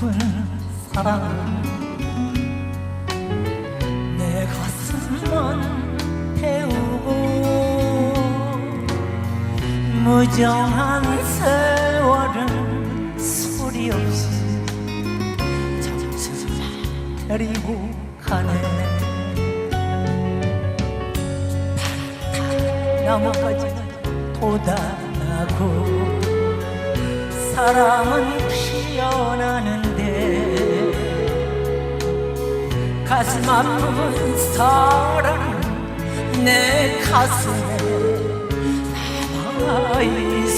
사랑 내 가슴은 태우고 무정한 세월은 소리 없이 점점 데리고 가네. 나무까지는 돋아나고 사랑은 피어 가슴 아픈 사랑 내 가슴에 남아있어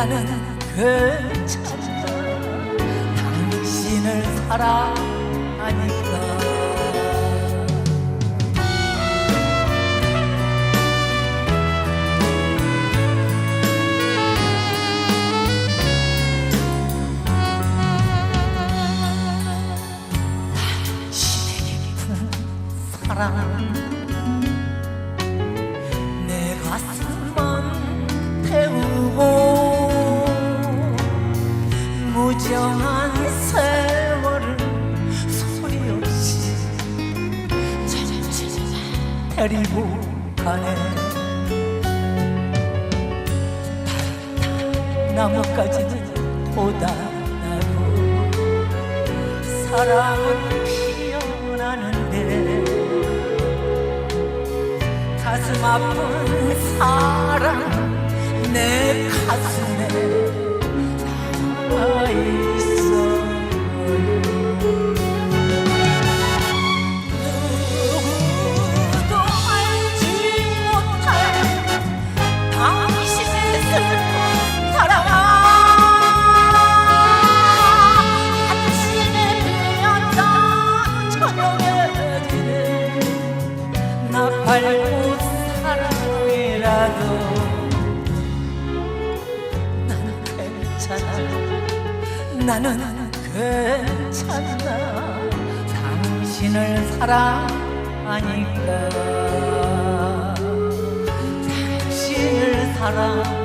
나는 괜찮아. 당신을 사랑하니까 당신의 깊은 사랑 무정한 세월을 소리 없이 데리고 가네. 나무까지는 돋아나고 사랑은 피어나는데 가슴 아픈 사랑 내 가슴에 밝고 사랑이라도 나는 괜찮아 나는 괜찮아. 당신을 사랑하니까. 당신을 사랑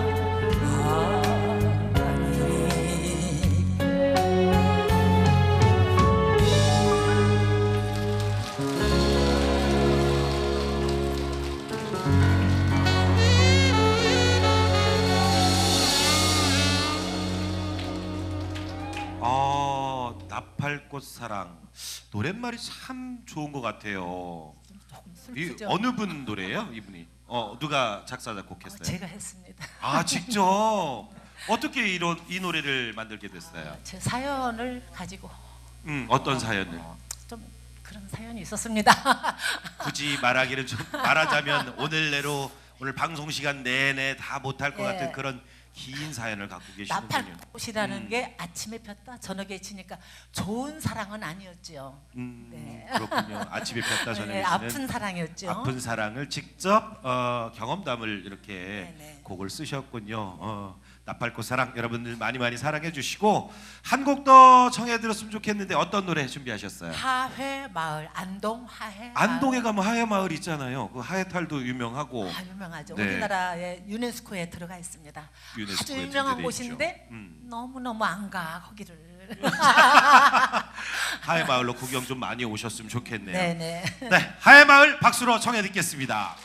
아 나팔꽃 사랑 노랫말이 참 좋은 것 같아요. 이 슬프죠? 어느 분 노래예요, 이분이? 어 누가 작사 작곡했어요? 제가 했습니다. 아 직접 어떻게 이런 이 노래를 만들게 됐어요? 제 사연을 가지고 음 어떤 사연을? 어, 좀 그런 사연이 있었습니다. 굳이 말하기를 좀 말하자면 오늘 내로 오늘 방송 시간 내내 다 못할 것 예. 같은 그런 긴 사연을 갖고 계시는군요. 나팔꽃이라는 음. 게 아침에 폈다 저녁에 지니까 좋은 사랑은 아니었죠. 음, 네. 그렇군요. 아침에 폈다 저녁에 네, 아픈 사랑이었죠. 아픈 사랑을 직접 어, 경험담을 이렇게 네네. 곡을 쓰셨군요. 어, 나팔꽃 사랑 여러분들 많이 많이 사랑해 주시고 한 곡 더 청해 들었으면 좋겠는데 어떤 노래 준비하셨어요? 하회 마을 안동 하회 안동에 마을. 가면 하회 마을 있잖아요. 그 하회탈도 유명하고 아, 유명하죠. 네. 우리나라의 유네스코에 들어가 있습니다. 유네스코에 아주 유명한 등재돼 곳인데. 음. 너무 너무 안 가 거기를. 하회 마을로 구경 좀 많이 오셨으면 좋겠네요. 네네. 네, 하회 마을 박수로 청해 듣겠습니다.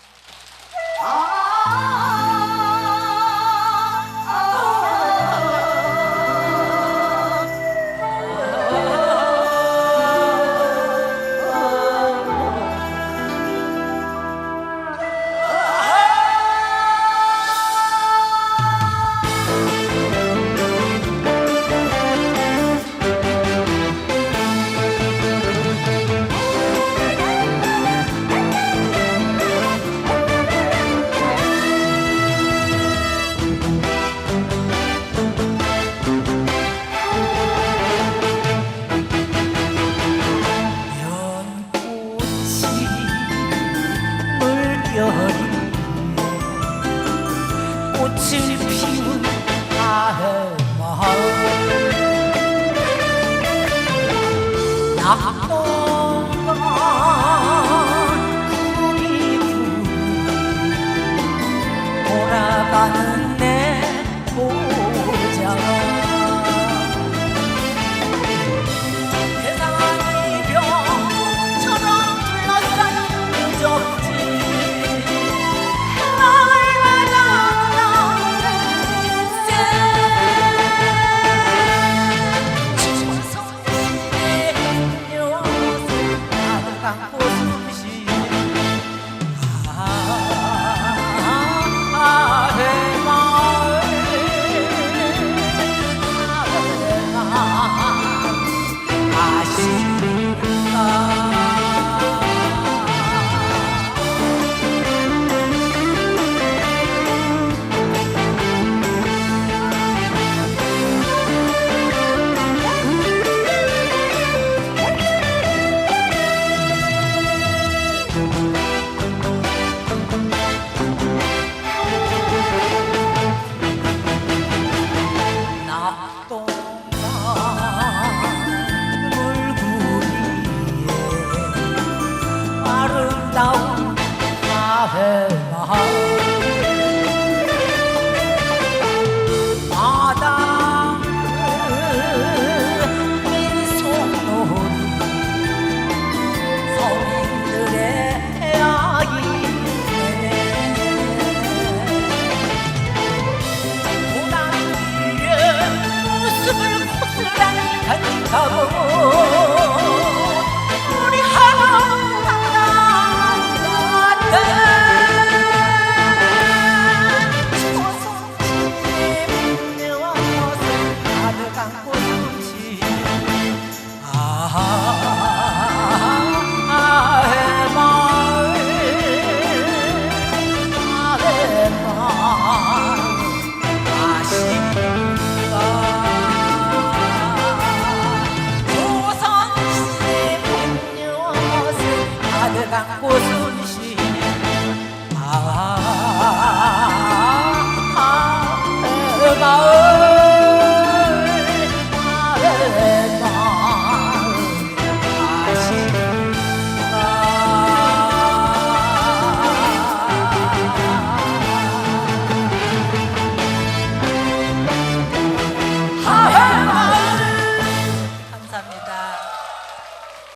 your 꽃을 피우